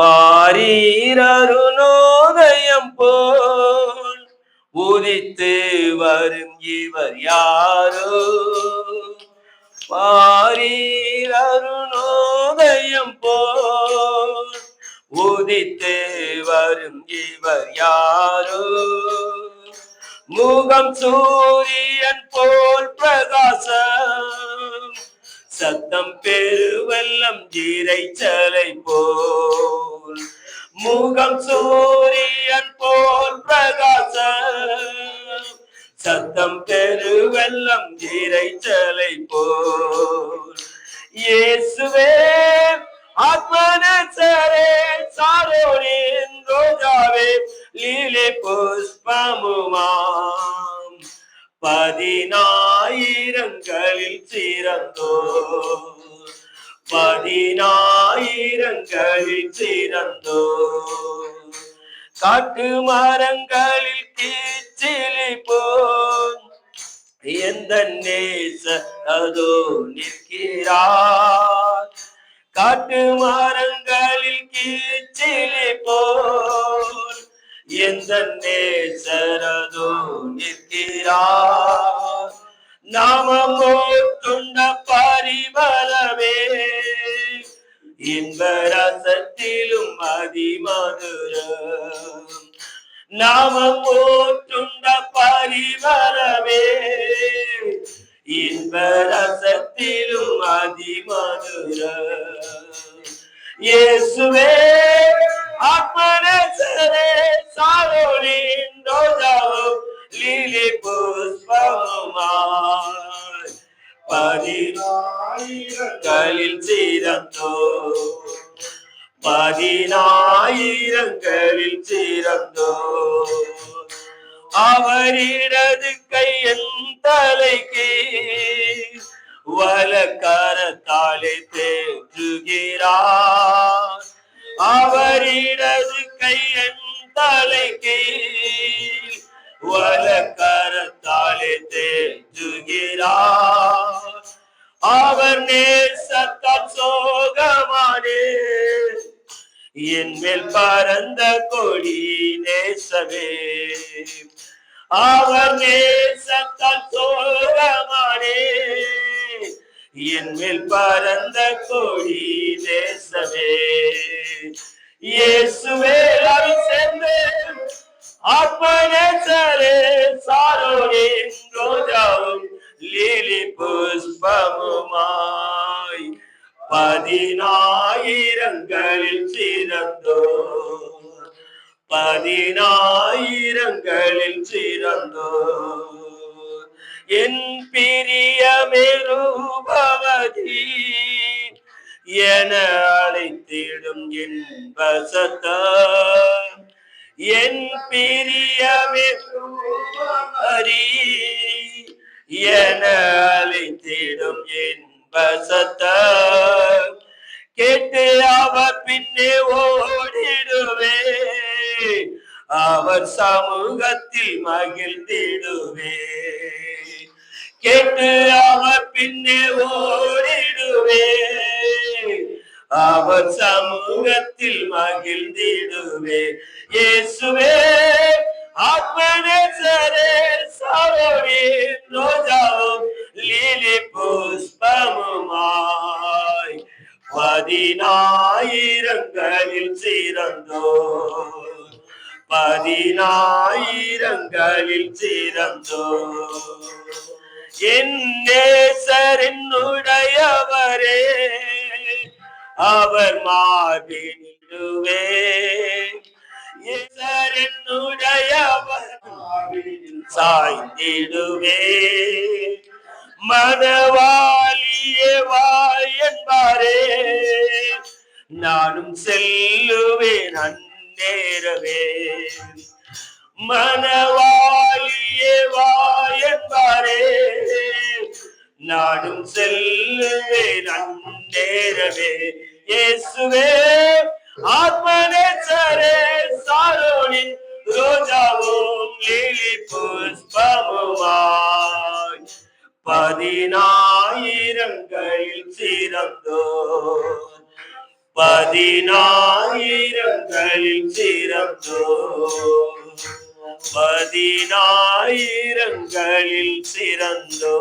பாரீரருணோதயம் போல் உதித்து வரும் இவர் யாரோ? பாரீரருணோதயம் போல் உதித்து வரும் இவர் யாரோ? முகம் சூரியன் போல் பிரகாசம் சத்தம் பெருவெல்லம் இறைச்சலை போல் முகம் சூரியன் போல் பிரகாச சத்தம் பெருவெல்லம் இறைச்சலை போல். இயேசுவே ஆத்மனசரே சாரோரின் ரோஜாவே லீலே புஷ்பமுமாம். பதினாயிரங்களில் சிறந்தோ பதினாயிரங்களில் திறந்தோ காட்டு மரங்களில் கீச்சிலி போன் எந்த நேச அதோ நிற்கிறார். காட்டு மரங்களில் கீச்சிலி போல் எந்த நேசரதோ நிற்கிறார். நாமமோ துண்ட பரிமளமே இன்பரசத்திலும் அதிமதுரம் நாமம் போற்றுண்ட பரிமளமே இன்பரசத்திலும் அதிமதுரம் இயேசுவே ஆத்மனசரே சாரோலின் பதினாயிரங்களில் சிறந்தோ? பதினாயிரங்களில் சிறந்தோ? அவரிடது கையன் தலைக்கு வலக்கரத்தாலே தேற்றுகிறார். அவரிடது கையன் தலைக்கு வலக்கரத்தாலே என் மேல் பறந்த கொடி நேசமே. அவர் நேசத்தால் சோகமானே என் மேல் பறந்த கொடி நேசமே. இயேசுவே எல்லாரும் சேர்ந்து ஆத்மநேசரே சாரோனே ரோஜாவும் லீலி புஷ்பமுமாய். பதினாயிரங்களில் சிறந்தோ பதினாயிரங்களில் சிறந்தோ என் பிரியமெருபவதி என அழைத்திடும் என் வசத்தம் என் பிரியமெருபவரி என அழைத்திடும் என் வசத்தம் கேட்டு அவர் பின்னே ஓடிடுவே. அவர் சமூகத்தில் மகிழ்ந்திடுவே. கேட்டு அவர் பின்னே ஓடிடுவே. அவர் சமூகத்தில் மகிழ்ந்திடுவே. இயேசுவே பதினாயிரங்களில் சிறந்தோ பதினாயிரங்களில் சிறந்தோ என் நேசரினுடையவரே அவர் மார்பினிடுவே என்னுடையவர் சாய்ந்திடுவே மனவாளியே நானும் செல்லுவேன் அந்நேரவே மனவாளியே வாயன்பாரே நானும் செல்லுவேன் அந்நேரவே இயேசுவே ஆத்மனே சரே சாரோனின் ரோஜாவும் லீலி புஷ்பமுமாய். பதினாயிரங்களில் சிறந்தோ பதினாயிரங்களில் சிறந்தோ பதினாயிரங்களில் சிறந்தோ